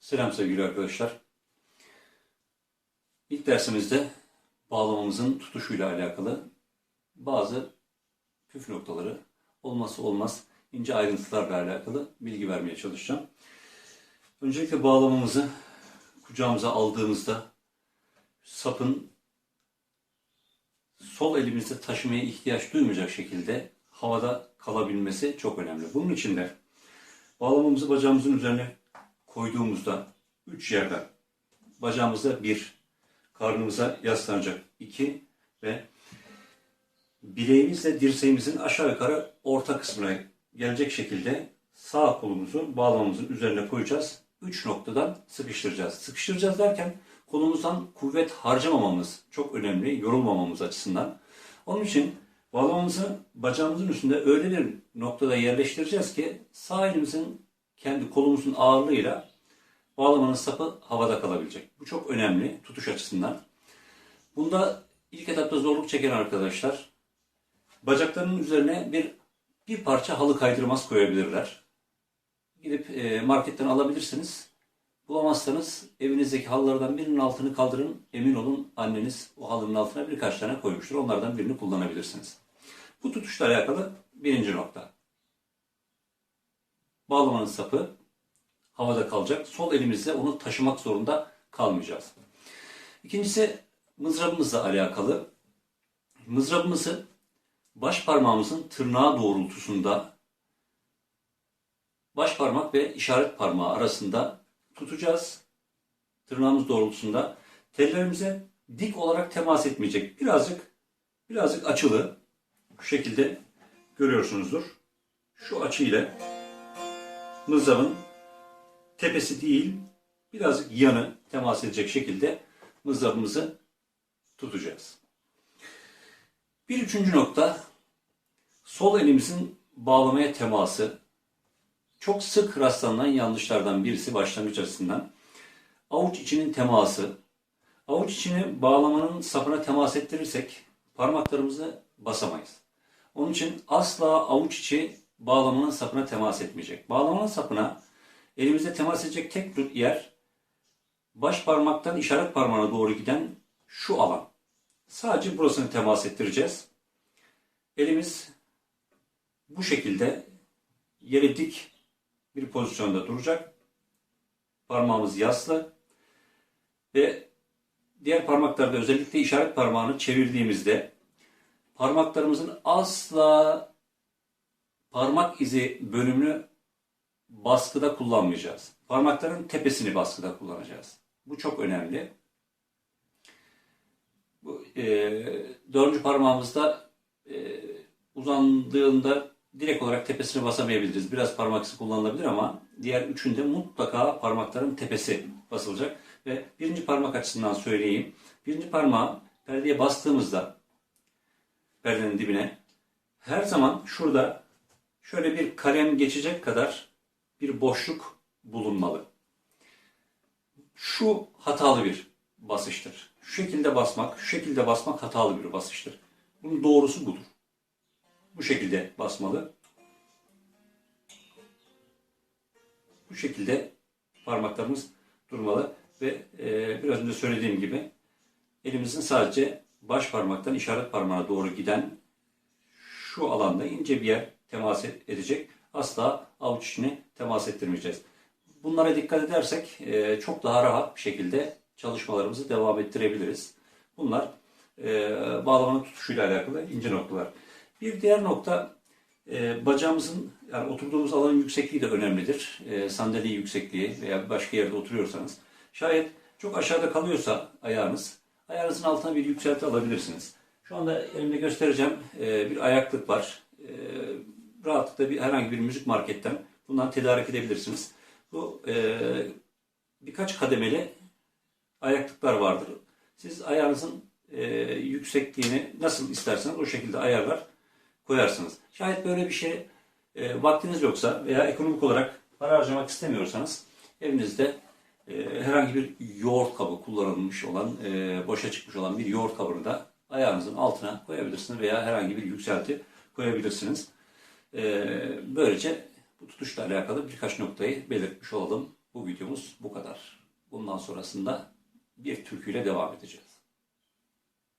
Selam sevgili arkadaşlar. İlk dersimizde bağlamamızın tutuşuyla alakalı bazı püf noktaları, olması olmaz ince ayrıntılarla alakalı bilgi vermeye çalışacağım. Öncelikle bağlamamızı kucağımıza aldığımızda sapın sol elimizde taşımaya ihtiyaç duymayacak şekilde havada kalabilmesi çok önemli. Bunun için de bağlamamızı bacağımızın üzerine koyduğumuzda üç yerden bacağımıza bir, karnımıza yaslanacak iki ve bileğimizle dirseğimizin aşağı yukarı orta kısmına gelecek şekilde sağ kolumuzu bağlamamızın üzerine koyacağız. Üç noktadan sıkıştıracağız. Sıkıştıracağız derken kolumuzdan kuvvet harcamamamız çok önemli, yorulmamamız açısından. Onun için bağlamamızı bacağımızın üstünde öyle bir noktada yerleştireceğiz ki sağ elimizin kendi kolumuzun ağırlığıyla bağlamanın sapı havada kalabilecek. Bu çok önemli tutuş açısından. Bunda ilk etapta zorluk çeken arkadaşlar bacaklarının üzerine bir bir parça halı kaydırmaz koyabilirler. Gidip e, marketten alabilirsiniz. Bulamazsanız evinizdeki halılardan birinin altını kaldırın. Emin olun anneniz o halının altına birkaç tane koymuştur. Onlardan birini kullanabilirsiniz. Bu tutuşla alakalı birinci nokta. Bağlamanın sapı havada kalacak. Sol elimizle onu taşımak zorunda kalmayacağız. İkincisi mızrabımızla alakalı. Mızrabımızı baş parmağımızın tırnağı doğrultusunda baş parmak ve işaret parmağı arasında tutacağız. Tırnağımız doğrultusunda tellerimize dik olarak temas etmeyecek. Birazcık birazcık açılı. Şu şekilde görüyorsunuzdur. Şu açı ile mızrabın tepesi değil, birazcık yanı temas edecek şekilde mızrabımızı tutacağız. Bir üçüncü nokta, sol elimizin bağlamaya teması. Çok sık rastlanan yanlışlardan birisi başlangıç açısından. Avuç içinin teması. Avuç içini bağlamanın sapına temas ettirirsek parmaklarımızı basamayız. Onun için asla avuç içi bağlamanın sapına temas etmeyecek. Bağlamanın sapına elimizde temas edecek tek yer baş parmaktan işaret parmağına doğru giden şu alan. Sadece burasını temas ettireceğiz. Elimiz bu şekilde yere dik bir pozisyonda duracak. Parmağımız yaslı ve diğer parmaklarda özellikle işaret parmağını çevirdiğimizde parmaklarımızın asla parmak izi bölümünü baskıda kullanmayacağız. Parmakların tepesini baskıda kullanacağız. Bu çok önemli. Bu, e, dördüncü parmağımızda e, uzandığında direkt olarak tepesine basamayabiliriz. Biraz parmak izi kullanılabilir ama diğer üçünde mutlaka parmakların tepesi basılacak. Ve birinci parmak açısından söyleyeyim. Birinci parmağı perdeye bastığımızda perdenin dibine her zaman şurada şöyle bir kalem geçecek kadar bir boşluk bulunmalı. Şu hatalı bir basıştır. Şu şekilde basmak, şu şekilde basmak hatalı bir basıştır. Bunun doğrusu budur. Bu şekilde basmalı. Bu şekilde parmaklarımız durmalı ve e, biraz önce söylediğim gibi elimizin sadece baş parmaktan işaret parmağına doğru giden şu alanda ince bir yer temas edecek. Asla avuç içini temas ettirmeyeceğiz. Bunlara dikkat edersek e, çok daha rahat bir şekilde çalışmalarımızı devam ettirebiliriz. Bunlar e, bağlamanın tutuşuyla alakalı ince noktalar. Bir diğer nokta e, bacağımızın yani oturduğumuz alanın yüksekliği de önemlidir. E, sandalye yüksekliği veya başka yerde oturuyorsanız. Şayet çok aşağıda kalıyorsa ayağınız, ayağınızın altına bir yükselti alabilirsiniz. Şu anda elimde göstereceğim e, bir ayaklık var. E, rahatlıkla bir herhangi bir müzik marketten bundan tedarik edebilirsiniz. Bu e, birkaç kademeli ayaklıklar vardır. Siz ayağınızın e, yüksekliğini nasıl isterseniz o şekilde ayarlar koyarsınız. Şayet böyle bir şey e, vaktiniz yoksa veya ekonomik olarak para harcamak istemiyorsanız evinizde e, herhangi bir yoğurt kabı kullanılmış olan, e, boşa çıkmış olan bir yoğurt kabını da ayağınızın altına koyabilirsiniz veya herhangi bir yükselti koyabilirsiniz. E, böylece bu tutuşla alakalı birkaç noktayı belirtmiş olalım bu videomuz bu kadar. Bundan sonrasında bir türküyle devam edeceğiz.